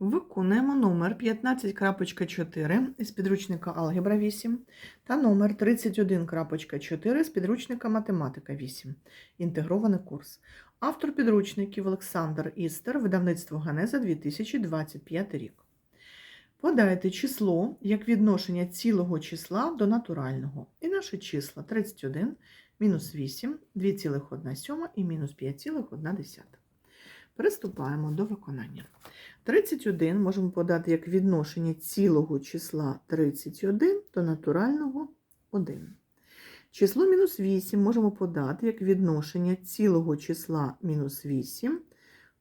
Виконуємо номер 15.4 із підручника Алгебра 8 та номер 31.4 з підручника Математика 8. Інтегрований курс. Автор підручників Олександр Істер, видавництво Ганеза 2025 рік. Подайте число як відношення цілого числа до натурального. І наші числа 31, мінус 8, 2,1 і мінус 5,1. Приступаємо до виконання. 31 можемо подати як відношення цілого числа 31 до натурального 1. Число мінус 8 можемо подати як відношення цілого числа мінус 8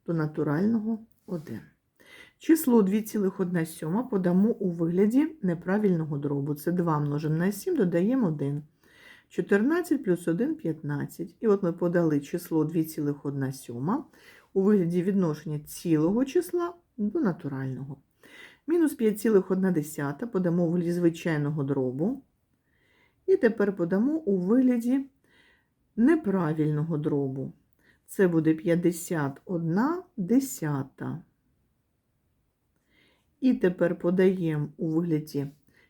до натурального 1. Число 2,1 подамо у вигляді неправильного дробу. Це 2 множимо на 7, додаємо 1. 14 плюс 1 – 15. І от ми подали число 2,1 у вигляді відношення цілого числа до натурального. Мінус 5,1 подамо у вигляді звичайного дробу. І тепер подамо у вигляді неправильного дробу. Це буде 51 десята. І тепер подаємо у вигляді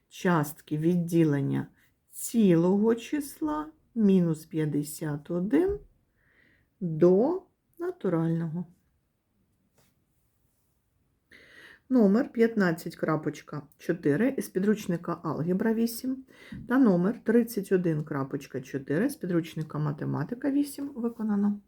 частки відділення цілого числа мінус 51 до натурального. Номер 15.4 із підручника Алгебра 8 та номер 31.4 з підручника Математика 8 виконано.